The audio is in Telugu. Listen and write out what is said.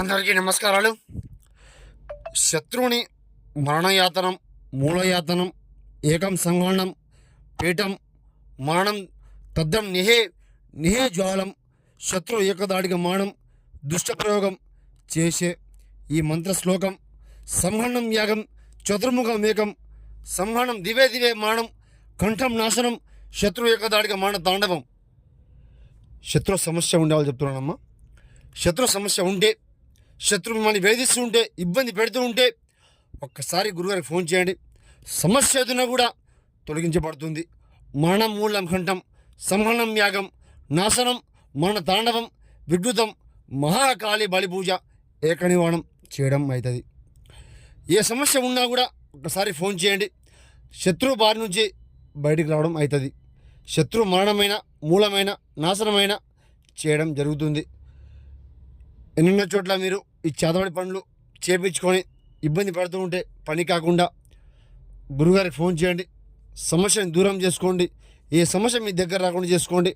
అందరికీ నమస్కారాలు. శత్రువుని మరణయాతనం మూలయాతనం ఏకం సంగణం పీఠం మరణం తద్దం నిహే నిహే జ్వాలం శత్రు ఏకదాడిగా మానం దుష్టప్రయోగం చేసే ఈ మంత్ర శ్లోకం సంహరణం యాగం చతుర్ముఖం ఏకం సంహరణం దివే దివే మానం కంఠం నాశనం శత్రు ఏకదాడిగా మాన తాండవం. శత్రు సమస్య ఉండేవాళ్ళు చెప్తున్నానమ్మా శత్రు సమస్య ఉంటే శత్రువు మిమ్మల్ని వేధిస్తూ ఉంటే ఇబ్బంది పెడుతూ ఉంటే ఒక్కసారి గురుగారికి ఫోన్ చేయండి. సమస్య ఎదున కూడా తొలగించబడుతుంది. మరణం మూలం కంఠం సంహరణం యాగం నాశనం మరణ తాండవం విద్యుతం మహాకాళి బలిపూజ ఏకనివాణం చేయడం అవుతుంది. ఏ సమస్య ఉన్నా కూడా ఒకసారి ఫోన్ చేయండి. శత్రువు బారి నుంచి బయటికి రావడం అవుతుంది. శత్రు మరణమైన మూలమైన నాశనమైన చేయడం జరుగుతుంది. ఎన్నెన్నో చోట్ల మీరు ఈ చేతబడి పనులు చేపించుకొని ఇబ్బంది పడుతూ ఉంటే పని కాకుండా గురుగారికి ఫోన్ చేయండి. సమస్యని దూరం చేసుకోండి. ఏ సమస్య మీ దగ్గర రాకుండా చేసుకోండి.